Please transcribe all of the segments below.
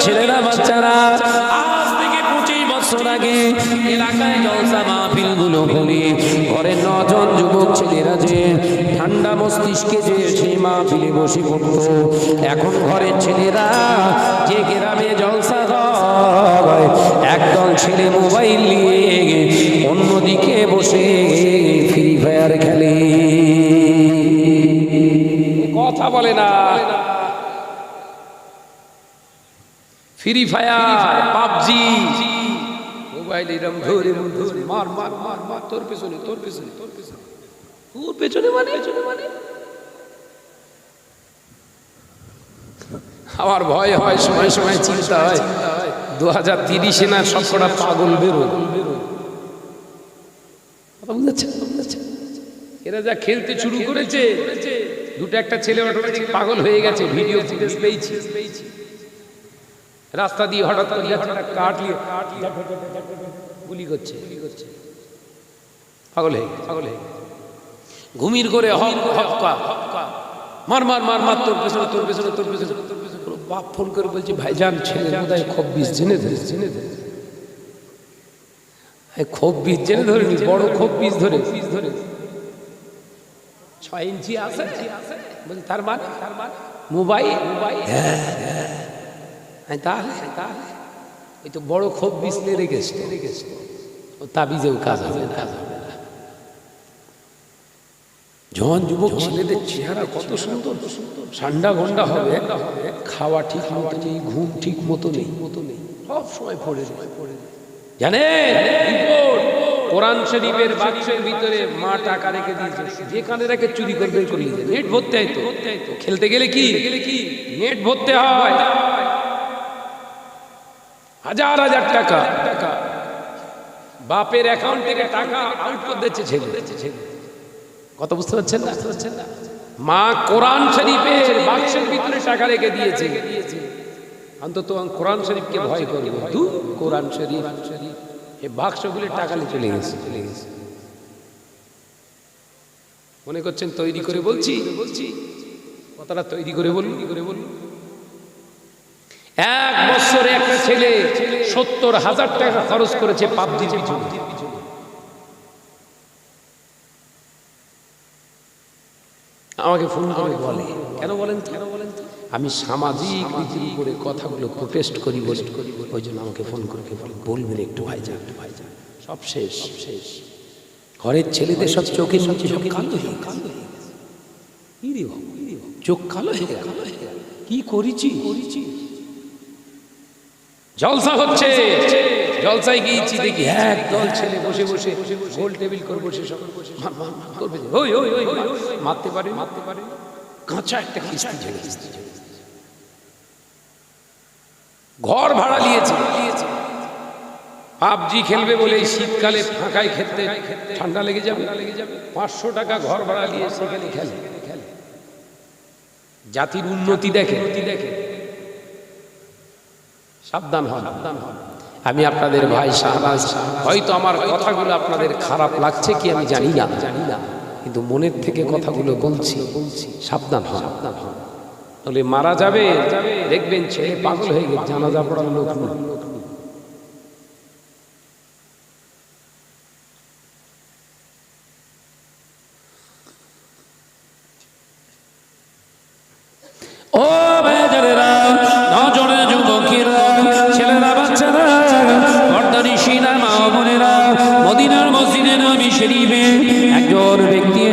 ছেলেরা বাচ্চারা? আজ থেকে পঁচিশ বছর আগে এলাকায় জলসা মাহফিলগুলো করে ঘরের নজন যুবক ছেলেরা যে ঠান্ডা মস্তিষ্কে যে সেই মাহফিলে বসে পড়তো। এখন ঘরের ছেলেরা যে গ্রামে জলসা একদল ছেলে মোবাইল নিয়ে অন্যদিকে বসে ফ্রি ফায়ার খেলে। কথা বলে না। ফ্রি ফায়ার পাবজি মোবাইল এরম ধরে ধরে, মার মার মার মার, তোর পেছনে তোর পেছনে তোর পেছনে। তোর পেছনে মানে? পেছনে মানে আমার ভয় হয়, সময় সময় চিন্তা হয়। দু হাজার তিরিশে না সবকটা পাগল বেরো এরা যা খেলতে শুরু করেছে, দুটো একটা ছেলে অটোমেটিক পাগল হয়ে গেছে ভিডিও ফুটেজ পেয়েছি। রাস্তা দিয়ে হঠাৎ করে কাটলিয়ে গুলি করছে গুলি করছে। পাগল হয়ে পাগল হয়ে। ঘুমির করে হক হক্কা মার মার মার মার, তোর পেছনে তোর পেছনে তোর পেছনে বাপ ফোন করে বলছে, ভাইজান, ছেলে বোধহয় খুব বিষ জেনে ধরে জেনে ধরে খুব বীজ জেনে ধরেনি, বড় খুব বীজ ধরে বীজ ধরে ছয় ইঞ্চি আছে? বলছি, তার মানে? তার মানে মোবাইল? মোবাইল হ্যাঁ। তাহলে তাহলে? ওই তো বড় বীজ নিয়ে রেখেছে রেখেছে ও তাবিজেও কাজ হবে কাজ হবে না। জওয়ান যুবক ছেলেদের চেহারা কত সুন্দর, ঠান্ডা ঘণ্টা হবে, খাওয়া ঠিক মতো নেই, ঘুম ঠিক মতো নেই মতো নেই সব সময় পড়ে পড়ে জানেন? কোরআন শরীফের বাক্সের ভিতরে মা টাকা রেখে দিয়েছে। যেখানে রেখে চুরি করবে করে নিয়ে নেট ভরতে হয় তো। খেলতে গেলে কি গেলে কি? নেট ভরতে হয়। হাজার হাজার টাকা। বাপের অ্যাকাউন্ট থেকে টাকা আউট করে দিচ্ছে ছেলে। কত বুঝতে পারছেন না? পারছেন না মা কোরআন শরীফের বাক্সের ভিতরে টাকা রেখে দিয়েছে। অন্তত কোরআন শরীফকে ভয় করব দু কোরআন শরীফ। এই বাক্সগুলো টাকা নিয়ে চলে গেছে। চলে গেছে মনে করছেন তৈরি করে বলছি? বলছি কথাটা তৈরি করে বলুন করে বলুন। এক বছরে একটা ছেলে সত্তর হাজার টাকা খরচ করেছে পাবজির পিছনে। আমাকে ফোন করে বলে। কেন বলেন কেন বলেন আমি সামাজিক রীতির উপরে কথাগুলো প্রোটেস্ট করি বলে। ওই জন্য আমাকে ফোন করে বলে বলবেন একটু ভাইজান একটু ভাইজান সব শেষ। সব শেষ। ঘরের ছেলেদের সব চোখের নিচে সব কালো হয়ে কালো হয়ে? চোখ কালো হয়ে গেল। কি করেছি? করেছি? জলসা হচ্ছে। জলসায় গিয়েছি দেখি এক দল ছেলে বসে বসে গোল টেবিল বসে করবে ওই ওই ওই মারতে পারে? মারতে পারে? কাঁচা একটা কিস্তি ঝেড়ে ঘর ভাড়া নিয়েছে পাবজি খেলবে বলে শীতকালে ফাঁকায় খেতে ঠান্ডা লেগে যাবে। লেগে যাবে। পাঁচশো টাকা ঘর ভাড়া নিয়ে সেখানে খেলে। খেলে। জাতির উন্নতি দেখে। দেখে। সাবধান হন। আমি আপনাদের ভাই শাহবাজ, হয়তো আমার কথাগুলো আপনাদের খারাপ লাগছে কি আমি জানি না। জানি না কিন্তু মনের থেকে কথাগুলো বলছি বলছি সাবধান হন। সাবধান হন তাহলে মারা যাবে, দেখবেন ছেলে পাগল হয়ে গেছে, জানাজা পড়ার লোক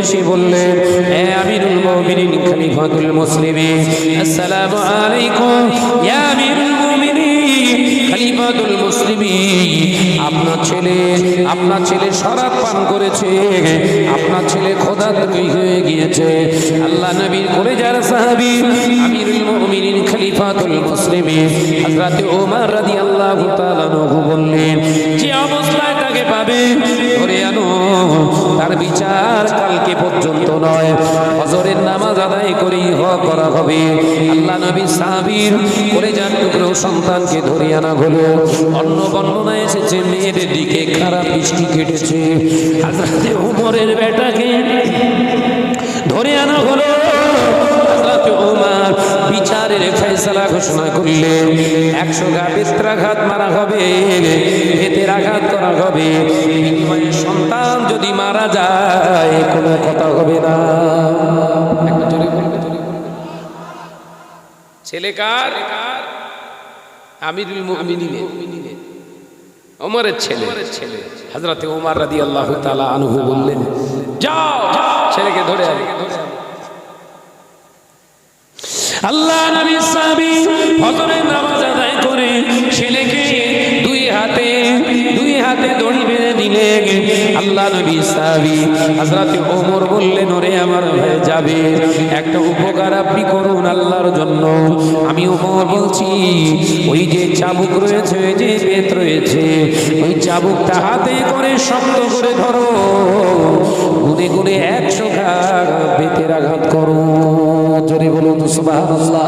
এসে বললেন হে আমিরুল মুমিনিন, খলিফাতুল মুসলিমিন। আসসালামু আলাইকুম, ইয়া আমিরুল মুমিনিন, খলিফাতুল মুসলিমিন। আপনার ছেলে আপনার ছেলে শরাব পান করেছে, আপনার ছেলে খোদাদ্রোহী হয়ে গিয়েছে। আল্লাহ নবীর করে যার সাহাবী আমিরুল মুমিনিন, খলিফাতুল মুসলিমিন। হযরত ওমর রাদিয়াল্লাহু তাআলা বললেন, যে অবস্থায় তাকে পাবে? ধরে আনো, তার বিচার কালকে পর্যন্ত নয়। ফজরের নামাজ আদায় করেই হওয়া করা হবে। আল্লাহ নবী সাহাবীর করে যার টুকরো সন্তানকে ধরে আনা হলো। অন্য বর্ণনায় এসেছে মেয়ের দিকে খারাপ বৃষ্টি কেটেছে। উমরের বেটাকে ধরে আনা হলো। বিচারের ফয়সালা ঘোষণা করলে একশো গা বেত্রাঘাত মারা হবে, ভেতের আঘাত করা হবে। সন্তান যদি মারা যায়, কোনো কথা হবে না। ছেলে কার? আমিরুল মুমিনিনের। ওমরের ছেলে ছেলে। হযরতে ওমর রাদিয়াল্লাহু তাআলা আনহু বললেন, যাও, ছেলেকে ধরে আনো। আল্লাহ নবী সাহাবী ফজরের নামাজ আদায় করে ছেলেকে দুই হাতে দুই হাতে দড়ি বেঁধে দিলেন আল্লাহ নবী সাহাবী হযরত ওমর বললেন, ওরে আমার ভাই যাবে। একটা উপকার আপনি করুন আল্লাহর জন্য। আমি ওমর বলছি, ওই যে চাবুক রয়েছে, ওই যে বেত রয়েছে, ওই চাবুকটা হাতে করে শক্ত করে ধরো। গুনে গুনে একশো ঘাট বেতের আঘাত করো। জোরে বলুন সুবহানাল্লাহ।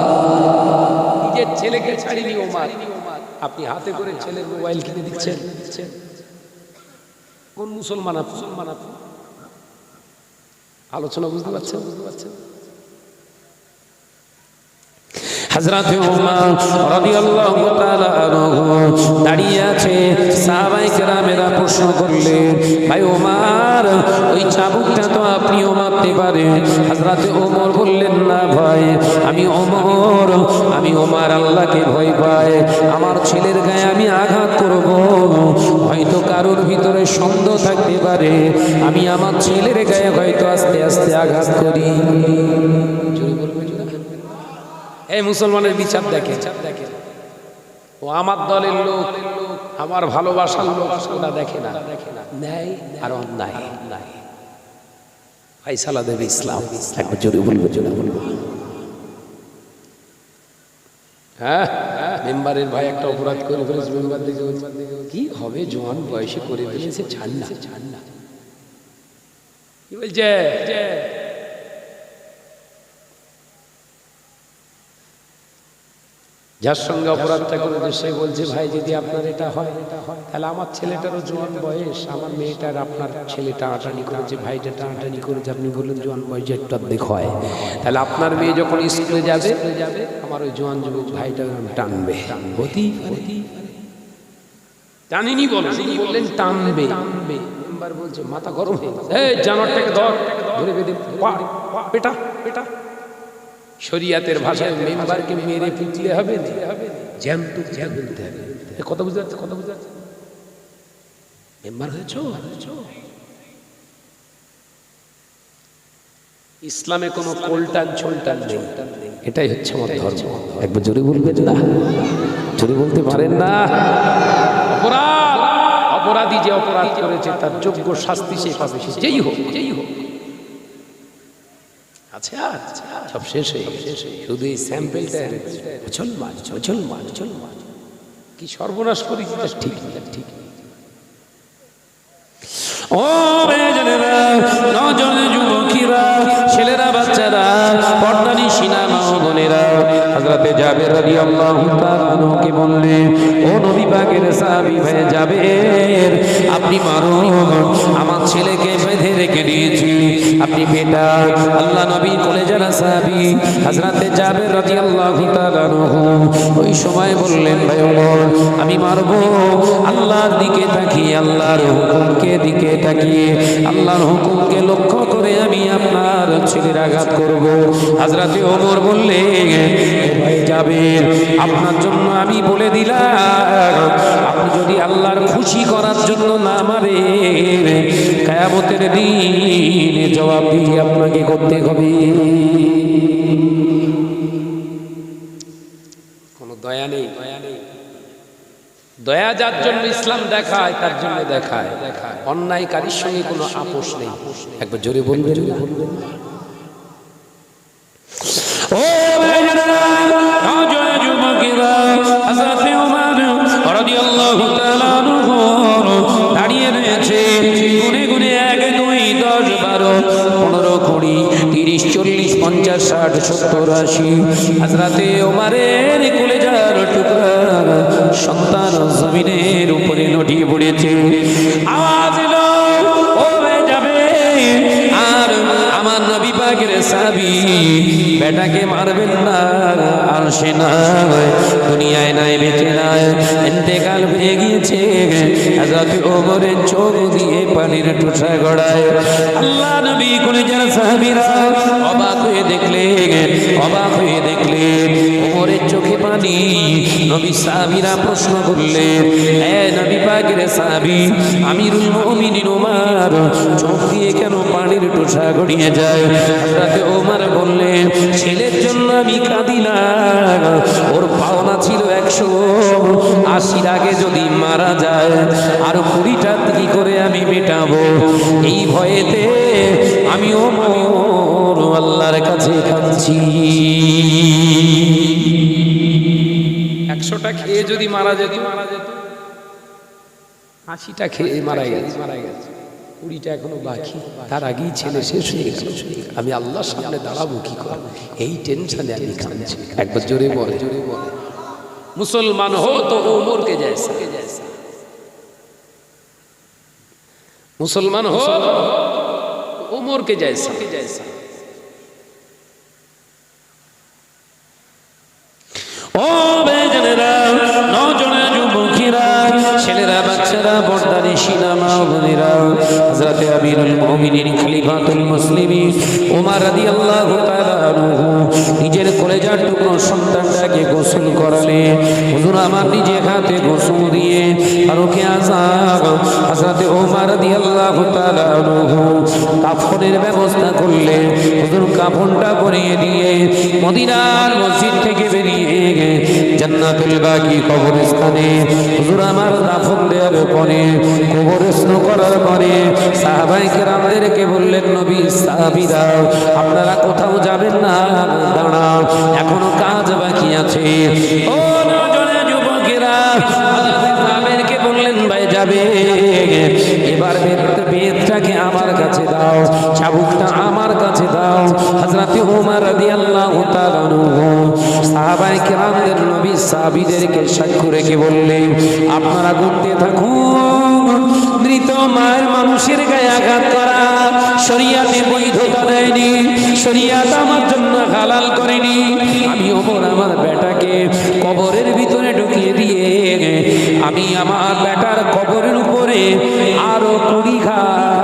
নিজের ছেলেকে ছাড়িনি ওমার। আপনি হাতে করে ছেলের মোবাইল কিনে দিচ্ছেন। কোন মুসলমান মুসলমান আলোচনা বুঝতে পারছেন বুঝতে পারছেন? হযরত ওমর রাদিয়াল্লাহু তাআলা আনহু দাঁড়িয়ে আছে। সাহাবায়ে কেরামেরা প্রশ্ন করলেন, ভাই ওমর ওই চাবুকটা তো আপনিও মারতে পারেন। হযরত ওমর বললেন, না ভাই, আমি ওমর আমি ওমর আল্লাহকে ভয় পাই। আমার ছেলের গায়ে আমি আঘাত করব। হয়তো কারোর ভিতরে সন্দেহ থাকতে পারে। আমি আমার ছেলের গায়ে হয়তো আস্তে আস্তে আঘাত করি। এই মুসলমানের বিচার দেখে। ও আমার দলের লোক, আমার ভালোবাসার লোক, ওরা দেখে না। ন্যায় আর অন্যায়। ফাইসালা দেবে ইসলাম। জোরে বলব জোরে বলব। হ্যাঁ মেম্বারের ভাই একটা অপরাধ করে ফেলেছে, মেম্বার দিকে কি হবে জোয়ান, বয়সে করে ফেলেছে ছাড় না ছাড় না। কি বলছে? যার সঙ্গে অপরাধটা করেছে, সে বলছে, ভাই, যদি আপনার এটা হয়, তাহলে আমার ছেলেটারও জোয়ান বয়স, আমার মেয়েটার আপনার ছেলেটা আটানি করেছে, ভাইটা টানাটানি করেছে, আপনি বললেন জোয়ান বয়স একটু অর্ধেক হয়, তাহলে আপনার মেয়ে যখন স্কুলে যাবে, আমার ওই জোয়ান যুবক ভাইটা টানবে পারে। টানিনি বললেন, টানবে। বলছে, মাথা গরম জানোয়ারটাকে ধর, ধরে বেঁধে পেটা পেটা। শরিয়াতের ভাষায় মেম্বারকে মেরে পিটলে হবে জ্যান্ত জ্যাম বলতে হবে। কথা বুঝতে পারছে? কথা বুঝতে পারছে? মেম্বার হয়েছ? ইসলামে কোনো কোলটান ছোলটান নেই। এটাই হচ্ছে আমার ধর্ম। একবার জোরে বলবেন না। জোরে বলতে পারেন না। অপরাধ! অপরাধী যে অপরাধ করেছে তার যোগ্য শাস্তি সে পাবে। যেই হোক যেই হোক। আর সব শেষ হয়ে। শুধু এই স্যাম্পেলটা কি সর্বনাশ করি ঠিক ঠিক ও ছেলেরা, বাচ্চারা পর্দানি সিনা মা বোনেরা ও নবী পাকের জাবের, আপনি আমার ছেলেকে বেঁধে রেখে দিয়েছি। আপনি বেটা, আল্লাহ নবী কোলে যারা সাহাবী, হযরতে রাদিয়াল্লাহু তাআলা আনহু ওই সময় বললেন, ভাই ওমর, আমি মারবো। আল্লাহর দিকে তাকিয়ে, আল্লাহর হুকুমকে দিকে তাকিয়ে, আল্লাহর হুকুমকে লক্ষ্য করে আমি আপনার ছেলের আঘাত করব। হাজরাতে ওমর বললে ভাই যাবে আপনার জন্য আমি বলে দিলাম, আপনি যদি আল্লাহর খুশি করার জন্য না মারে কায়ামতের দিন জবাব দিয়ে আপনাকে করতে হবে। কোনো দয়া নেই। দয়া দয়া যার জন্য ইসলাম দেখায়, তার জন্য দেখায়। অন্যায়কারীর সঙ্গে কোনো আপোষ নেই। একবার জোরে বলবেন দাঁড়িয়ে ও পঞ্চাশ ষাট সত্তর আশি। হাজরাতে ওমারের কুলেজার টুকরা সন্তান জমিনের উপরে নটিয়ে পড়েছে। আমার সাবি বেটা ছেলেটাকে মারবেন না, আর সে না দুনিয়ায় নাই, বেঁচে নাই, ইন্তেকাল হয়ে গিয়েছে। হযরত ওমরের চোখ দিয়ে পানির টুসা গড়ায়। আল্লাহ নবী কোনে যারা সাহাবীরা অবাক হয়ে দেখলেন, অবাক হয়ে দেখলেন, ওমরের চোখে পানি। নবী সাহাবীরা প্রশ্ন করলেন, এ নবী পাকের সাহাবী, আমিরুল মুমিনিন ওমর চোখ দিয়ে কেন পানির টুসা গড়িয়ে যায়? ওমর বললেন, ছেলের জন্য আমি কাঁদি না ওর পাওনা ছিল একশো। আশির আগে যদি মারা যায়, আর কুড়িটা কি করে আমি মেটাবো। এই ভয়েতে আমি ওমর আল্লাহর কাছে কাঁদছি। একশোটা খেয়ে যদি মারা যেত মারা যেত আশিটা খেয়ে মারা গেছে মারা গেছে। কুড়িটা এখনও বাকি। তার আগেই ছেলে শেষ হয়ে গেল। আমি আল্লাহর সামনে দাঁড়াবো কি করব এই টেনশনে আমি খাচ্ছি একবার জোরে বলে। জোরে বলে মুসলমান হো তো ওমর কে জেসা মুসলমান হো ওমর কে জেসা ও তাআলা নিজের কলেজার টুকরো সন্তানটাকে গোসল করালে। হুজুর আমার নিজে হাতে গোসল দিয়ে ফারুকে আযম হযরতে ওমর রাদিয়াল্লাহু তাআলা আনহু কাফনের ব্যবস্থা করলে হুজুর কাফনটা পরিয়ে দিয়ে মদিনার মসজিদ থেকে বেরিয়ে জান্নাতুল বাকি কবরস্থানে। হুজুর আমার দাফন দেওয়ার পরে, কবরস্থান করার পরে সাহাবাই কেরামদেরকে বললেন, নবী সাহাবিরা আপনারা কোথাও যাবেন না, দাঁড়াও, এখনও কাজ বাকি আছে। ও যুবকেরা বললেন, ভাই, যাবে। এবার বেদটাকে আমার কাছে দাও, চাবুকটা আমার কাছে দাও। হযরত ওমর রাদিয়াল্লাহু তাআলা সাহাবায়ে কেরামদের নবী সাহাবীদেরকে সাক্ষ্য রেখে বললেন, আপনারা ঘুরতে থাকুন, মৃত মায়ের মানুষের গায়ে আঘাত করা, শরিয়াতে বৈধতা দেয়নি, শরিয়াত আমার জন্য হালাল করেনি। আমি ওমর আমার বেটাকে কবরের ভিতরে ঢুকিয়ে দিয়ে, আমি আমার বেটার কবরের উপরে আরও কুড়ি ঘাট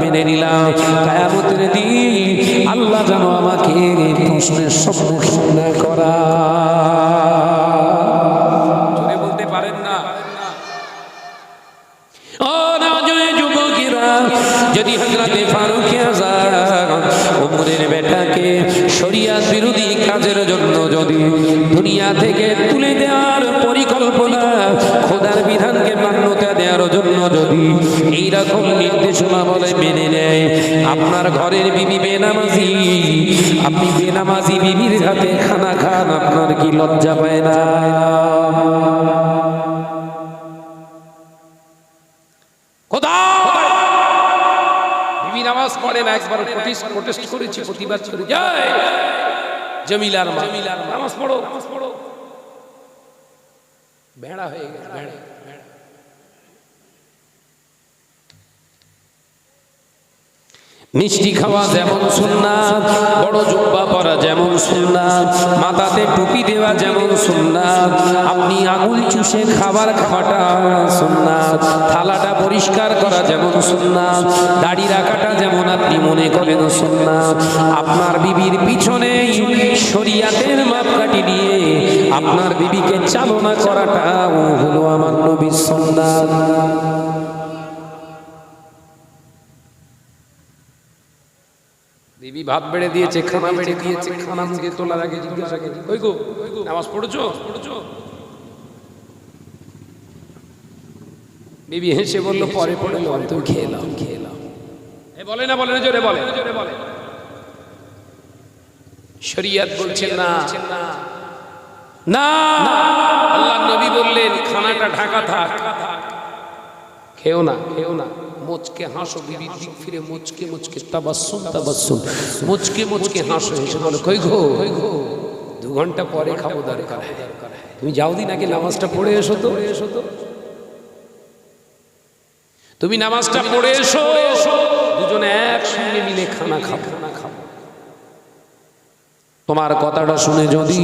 মেনে নিলাম। কায়ামতের দিন আল্লাহ আমাকে প্রশ্নের করা। বেটাকে শরিয়াত বিরোধী কাজের জন্য যদি দুনিয়া থেকে তুলে দেওয়ার জন্য যদি এই রকম নির্দেশনা বলে মেনে নেয়, আপনার ঘরের বিবি বেনামাজি, আপনি বেনামাজি বিবির হাতে খানা খান, আপনার কি লজ্জা পায় না? ভেড়া হয়ে গেছে ভেড়া ভেড়া। মিষ্টি খাওয়া যেমন সুন্নাত, বড় জুব্বা পরা যেমন সুন্নাত, মাথাতে টুপি দেওয়া যেমন সুন্নাত, আপনি আঙুল চুষে খাবার খাওয়াটা সুন্নাত, থালাটা পরিষ্কার করা যেমন সুন্নাত, দাড়ি রাখাটা যেমন আপনি মনে করেন সুন্নাত, আপনার বিবির পিছনে শরিয়াতের মাপকাঠি নিয়ে আপনার বিবিকে চালনা করাটা হলো আমার নবীর সুন্নাত। দেবী ভাত বেড়ে দিয়েছে খানা বেড়ে দিয়েছে খানা মুখে তোলার আগে জিজ্ঞাসা করি। ওই গো নামাজ পড়েছো? পড়েছো। বিবি হেসে বলল পরে পড়ে অন্ত খেলাম। খেলাম। এ বলে না বলে না জোরে বলে। জোরে বলে শরিয়াত বলছে না। না। আল্লাহ নবী বললেন খানাটা ঢাকা থাক। খেও না খেও না। মুচকে হাসো বিবির দিক ফিরে মুচকে মুচকে তাবাসসুম তাবাসসুম। মুচকে মুচকে হাসো হেসে। বলো কই গো? দু ঘণ্টা পরে খাব দরকার তুমি যাও দিন আগে নামাজটা পড়ে এসো তো। এসো তো। তুমি নামাজটা পড়ে এসো। দুজনে একসঙ্গে মিলে খানা খাব। তোমার কথাটা শুনে যদি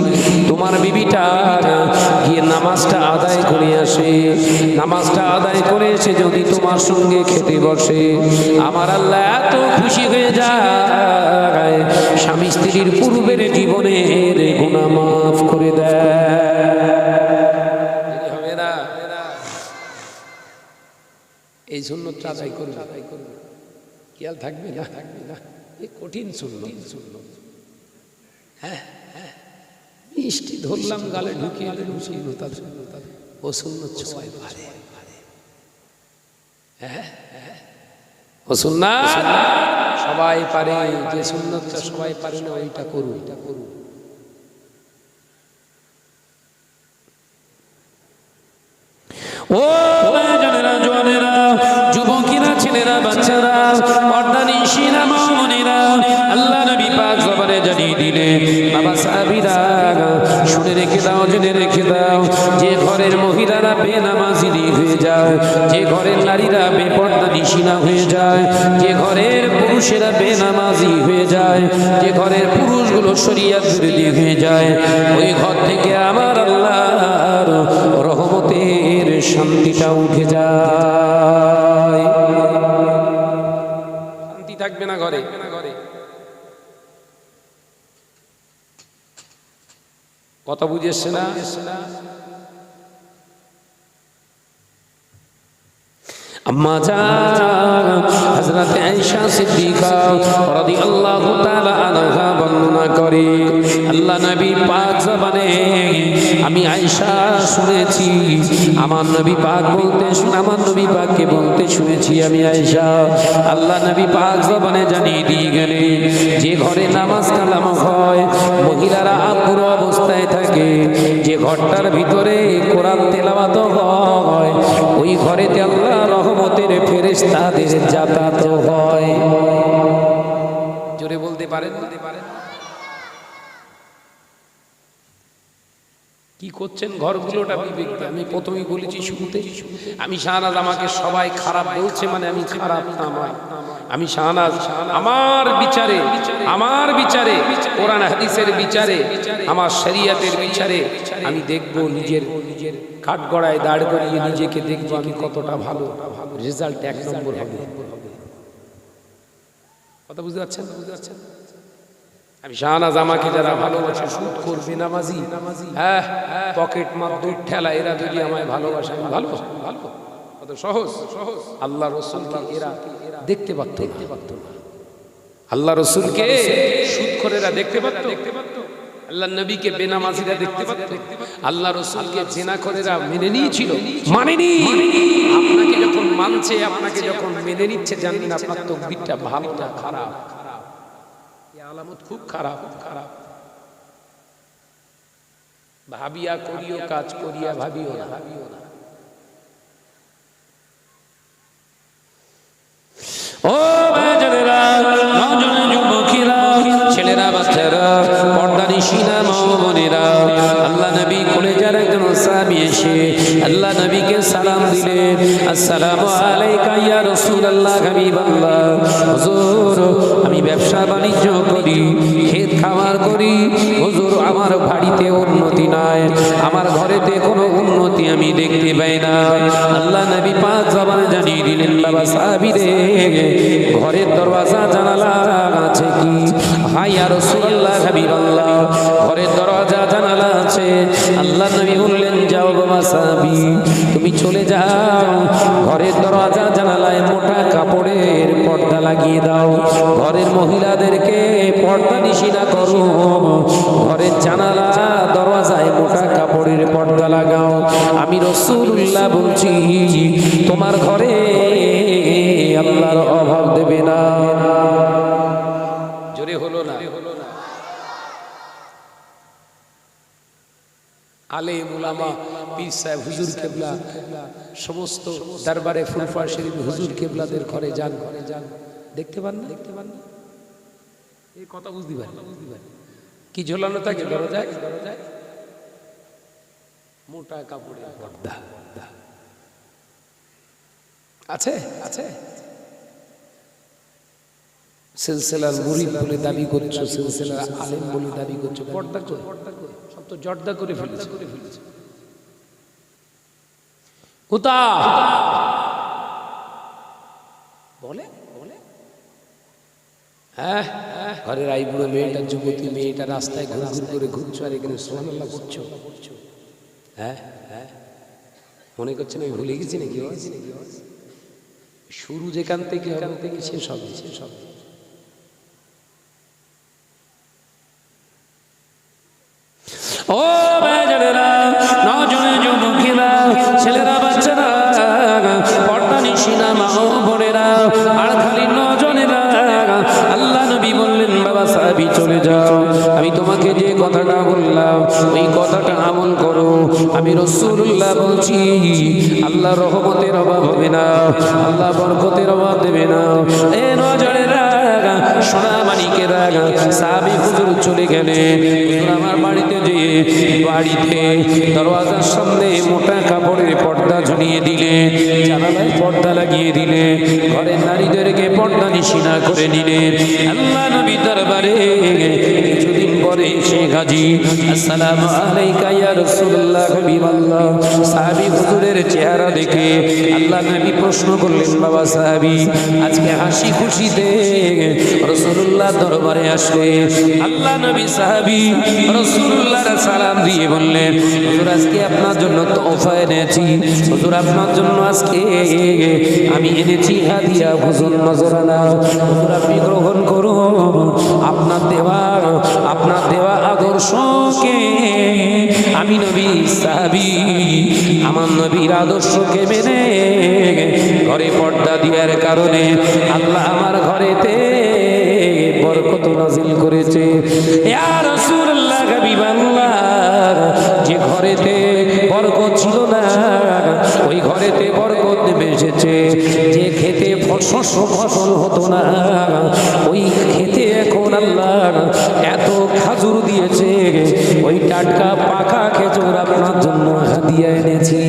তোমার বিবিটা গিয়ে নামাজটা আদায় করে আসে, নামাজটা আদায় করে এসে যদি তোমার সঙ্গে খেতে বসে, আমার আল্লাহ এত খুশি হয়ে যায়, স্বামী স্ত্রীর পূর্বের জীবনের গুণা মাফ করে দেয়। এই জন্য আদায় করবে। খেয়াল থাকবে না? থাকবে না কঠিন শুনলো শুনলো হ্যাঁ মিষ্টি ধরলাম, গালে ঢুকিয়ে সবাই পারে, যে সুন্নতটা সবাই পারে না, ওইটা করু করু ও যুবকিরা, ছেলেরা জেনে রেখে দাও। যে ঘরের মহিলারা বেনামাজি হয়ে যায়, যে ঘরের নারীরা বেপর্দা নিশিনা হয়ে যায়, যে ঘরের পুরুষেরা বেনামাজি হয়ে যায়, যে ঘরের পুরুষগুলো শরিয়াত বিরোধী হয়ে যায়। ওই ঘর থেকে আমার আল্লাহর রহমতের শান্তিটা উঠে যায়। শান্তি থাকবে না ঘরে। কথা না? তাআলা আনহা বর্ণনা করে আল্লাহ নবী পাঁচ জবানে আমি আয়েশা শুনেছি। আমার নবী পাক বলতে শুনে আমার নবী পাককে বলতে শুনেছি আমি আয়েশা। আল্লাহ নবী পাক জবানে জানিয়ে দিয়ে গেলেন যে ঘরে নামাজ কালাম হয়, মহিলারা পুরো অবস্থায় থাকে। যে ঘরটার ভিতরে কোরআন তেলাওয়াত হয়, ওই ঘরেতে আল্লাহ রহমতের ফেরেশতাদের যাতায়াত হয়। জোরে বলতে পারেন বলতে পারেন? কি করছেন? ঘরগুলোটা বিবেক দিয়ে। আমি প্রথমেই বলেছি শুরুতে, আমি শাহনাজ আমাকে সবাই খারাপ বলছে মানে আমি খারাপ না নয়। আমি শাহনাজ আমার বিচারে আমার বিচারে, কোরআন হাদিসের বিচারে, আমার শরিয়াতের বিচারে আমি দেখব নিজের নিজের কাঠগড়ায় দাঁড় করিয়ে নিজেকে দেখব আমি কতটা ভালো। রেজাল্ট এক নম্বর হবে। কথা বুঝতে পারছেন বুঝতে পারছেন? হ্যাঁ পকেট ঠেলা, এরা আমায় আমি আল্লাহ রসুলকে এরা দেখতে পারতো দেখতে পারতো। আল্লাহ আল্লাহ নবীকে বেনামাজিরা দেখতে পারতো। আল্লাহ রসুলকে জেনা করেরা মেনে নিয়েছিল। মানেনি। আপনাকে যখন মানছে, আপনাকে যখন মেনে নিচ্ছে, জানেন আপনার তকদিরটা ভালো খারাপ। আলামত খুব খারাপ খারাপ। ভাবিয়া করিও, কাজ করিয়া ভাবিও না। ভাবিও না ও বাজারেরা নজন যুবকেরা, ছেলেরা, বাচ্চারা আল্লাহ নবী একজন এসে আল্লাহ নবীকে সালাম আলাইকা ইয়া হুজুর, আমি ব্যবসা বাণিজ্য পাই না আল্লাহ নবী পাঁচ জবান জানিয়ে দিলেন, বাবা সাহাবি রে ঘরের দরওয়াজা, জানালা আছে কি? হাই আর রাসূলুল্লাহ, হাবিবাল্লাহ, ঘরের দরওয়াজা জানালা আছে। আল্লাহ নবী বললেন, যাও বাবা সাহাবী তুমি চলে যাও। ঘরের দরওয়াজা জানালায় মোটা কাপড়ের পর্দা লাগিয়ে দাও। ঘরের মহিলাদেরকে পর্দা নিশিনা করো। ঘরের জানালা দরওয়াজায় মোটা কাপড়ের পর্দা লাগাও। আমি রসুল্লাহ বলছি, তোমার ঘরে আল্লাহর অভাব দেবে না জোরে হলো না আলে মুলামা পীর সাহেব হুজুর কেবলা, সমস্ত দরবারে ফুলফা শরীফ হুজুর কেবলাদের ঘরে যান। ঘরে যান দেখতে পান না? দেখতে পান না এই কথা বুঝতে পারি। বুঝতে পারি কি ঝোলানো থাকে? দরজায় দরজায়? মোটা কাপড়ের পর্দা। আছে? আছে? সিলসিলার মুরিদ বলে দাবি করছ সিলসিলার আলেম বলে দাবি করছ পর্দা করে সব তো জর্দা করে ফেলেছে। করে ফেলেছে। কোথা? বলে? বলে? হ্যাঁ ঘরের আই বুড়ো মেয়েটা যুবতী মেয়েটা রাস্তায় ঘুর ঘুর করে ঘুরছো আর এখানে সোহানাল্লাহ করছ হ্যাঁ হ্যাঁ। মনে করছেন আমি ভুলে গেছি নাকি? শুরু যেখান থেকে হবে থেকে শেষ হবে। শেষ হবে। রসুল্লাহ বলছি, আল্লাহ রহমতের অভাব হবে না, আল্লাহ বরকতের অভাব দেবে না। এ নজরেরা সোনা মানিকেরা সাহাবি হুজুর চলে গেলেন। আমার বাড়িতে যেয়ে বাড়িতে দরওয়াজার সামনে মোটা কাপড়ের পর্দা ঝুলিয়ে দিলে জানালায় পর্দা লাগিয়ে দিলে ঘরের নারীদেরকে পর্দা নিশিনা করে নিলেন। আল্লাহ নবী দরবারে পরে সে গাজী, আসসালামু আলাইকা ইয়া রাসূলুল্লাহ, হাবিবাল্লাহ। সাহাবী হুজুরের চেহারা দেখে আল্লাহ নবী প্রশ্ন করলেন, বাবা সাহাবী, আজকে হাসি খুশিতে রাসূলুল্লাহ দরবারে আসলে? আল্লাহ নবী সাহাবী রাসূলুল্লাহর সালাম দিয়ে বললেন, হুজুর, আজকে আপনার জন্য তোফা এনেছি। হুজুর, আপনার জন্য আজকে আমি এনেছি হাদিয়া, হুজুর, নজরানা। হুজুর, আপনি গ্রহণ করুন। আপনার দেওয়া আপনার দেওয়া আদর্শকে আমি নবী সাহাবি, আমার নবীর আদর্শকে মেনে ঘরে পর্দা দেওয়ার কারণে আল্লাহ আমার ঘরেতে বরকত নাজিল করেছে। যে ঘরেতে বরকত ছিল না, ওই ঘরেতে বরকত নেমে যে খেতে ফ- শস্য ফসল হতো না, ওই খেতে এখন আল্লাহ এত খাজুর দিয়েছে ওই টাটকা পাকা খেজুর আপনার জন্য হাদিয়া এনেছি।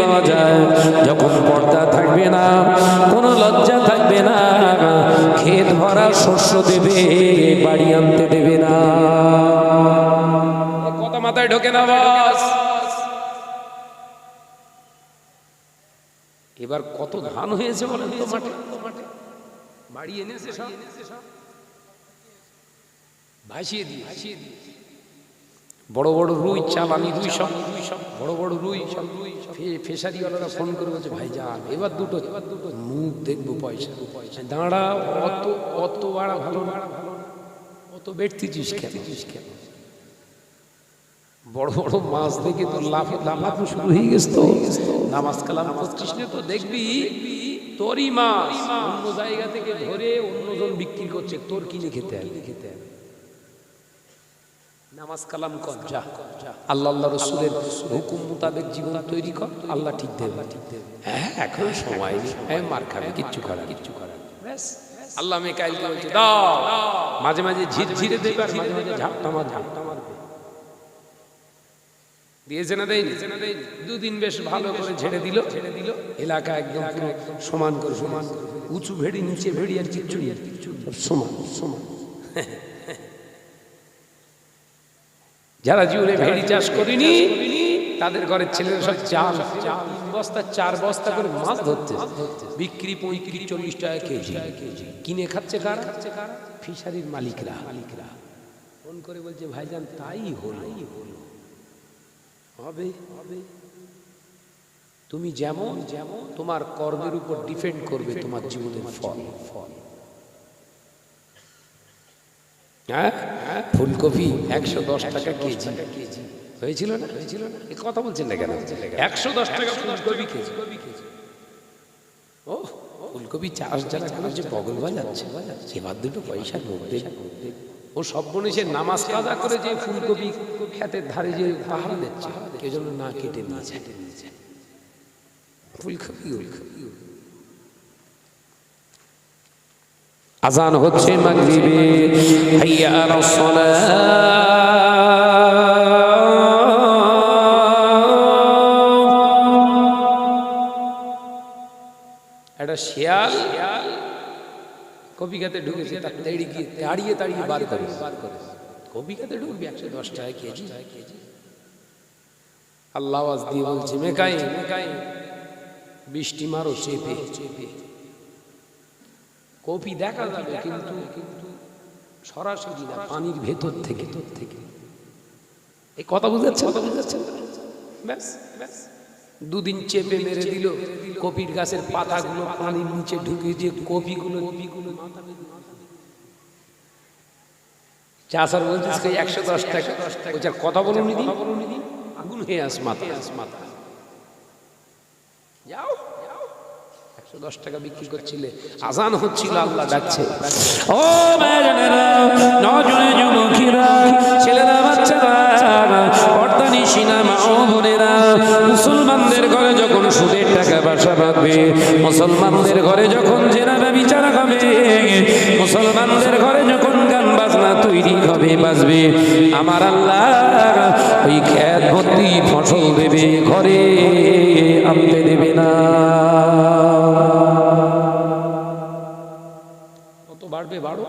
পাওয়া যায়, যখন পর্দা থাকবে না, কোনো লজ্জা থাকবে না ভরা শস্য দেবে, বাড়ি আনতে দেবে না। কথা মাথায় ঢোকে না বাস। এবার কত ধান হয়েছে বলেন তো মাঠে? বাড়ি এনেছে সব? ভাসিয়ে দিয়ে ভাসিয়ে দিয়ে বড় বড় রুই, চালানি রুই সব। রুই সব বড় বড় রুই সব। রুই ফেসারিওয়ালারা ফোন করে বলছে, ভাই যান, এবার দুটো এবার দুটো মুখ দেখব পয়সা। পয়সা দাঁড়া, অত অত বাড়া ভালো ভালো অত বেড়তেছিস কেন কেন? বড় বড় মাছ দেখে তো লাফ লাফানো শুরু হয়ে গেছে তো। নামাজ কালাম না তো, দেখবি তোরই মাছ অন্য জায়গা থেকে ধরে অন্যজন বিক্রি করছে, তোর কিনে খেতে খেতে নামাজ কালাম কর, যা। আল্লাহ আল্লাহ রসুলের হুকুম মোতাবেক জীবন তৈরি কর, আল্লাহ ঠিক দেবে। ঠিক দেবে হ্যাঁ এখন সময় হ্যাঁ মার খাবে, কিচ্ছু করার কিচ্ছু করার ব্যাস। আল্লাহ মেকাইলকে বলছে, দাও। মাঝে মাঝে ঝিরঝিরে দেবে আর মাঝে মাঝে ঝাপটা মার ঝাপটা দিয়েছে না দেয়নি। দুদিন বেশ ভালো করে ঝেড়ে দিল। ঝেড়ে দিল এলাকা একদম সমান করে সমান উঁচু ভেড়ি নিচে ভেড়ি আর কিচ্ছু আর কিচ্ছু। সমান সমান। যারা জীবনে ভেড়ি চাষ করিনি তাদের ঘরের ছেলেরা সব চাল। বস্তা চার বস্তা করে মাছ ধরছে। বিক্রি পঁয়ত্রিশ চল্লিশ টাকা কেজি। কিনে খাচ্ছে কারা? খাচ্ছে কারা? ফিশারির মালিকরা। মালিকরা। ফোন করে বলছে ভাইজান তাই হলো। হবে হবে। তুমি যেমন যেমন তোমার কর্মের উপর ডিপেন্ড করবে তোমার জীবনের ফল। ফল হ্যাঁ? ফুলকপি একশো দশ টাকা কেজি। হয়েছিল না? হয়েছিল না। এ কথা বলছেন না কেন? একশো দশ টাকা ফুলকপি কেজি। ও ফুলকপি চাষ যারা করেছে বগল বাজাচ্ছে এবার দুটো পয়সা পয়সার মধ্যে ও সব্যনিশে নামাজ কাদা করে যে ফুলকপি খেতের ধারে যে পাহাড় দিচ্ছে কেউ যেন না কেটে ফুলকপি আজান হচ্ছে মাগরিবে, হাইয়া আলাস সালাহ একটা শেয়াল কপি খাতে ঢুকেছে তার তেড়ি গিয়ে তাড়িয়ে তাড়িয়ে বার করে বার করে কপি খাতে ঢুকবি একশো দশ টাকা কেজি। কেজি। আল্লাহ আওয়াজ দিয়ে বলছে মেকাই মেকাই বৃষ্টি মারো চেপে। চেপে। কপি দেখা যাবে কিন্তু কিন্তু সরাসরি না পানির ভেতর থেকে। তোর থেকে। এই কথা বুঝাচ্ছে কথা বুঝাচ্ছেন? ব্যাস ব্যাস। দুদিন চেপে মেরে দিল। কপির গাছের পাতাগুলো পানির নিচে ঢুকে দিয়ে কপিগুলো চাষার বলছিস একশো দশ টাকা। কথা বলুন আগুন আস মাথা মাথা। যাও। বিক্রি করছিলে। হচ্ছিল ছেলেরা, বাচ্চারা মুসলমানদের ঘরে যখন সুদের টাকা বাসা বাঁধবে, মুসলমানদের ঘরে যখন জেনাবা বিচার হবে, মুসলমানদের ঘরে যখন গান বাজনা তৈরি হবে, বাজবে, আমার আল্লাহ ওই খ্যাত ভর্তি ফসল দেবে, ঘরে আনতে দেবে না। কত বাড়বে বাড়ো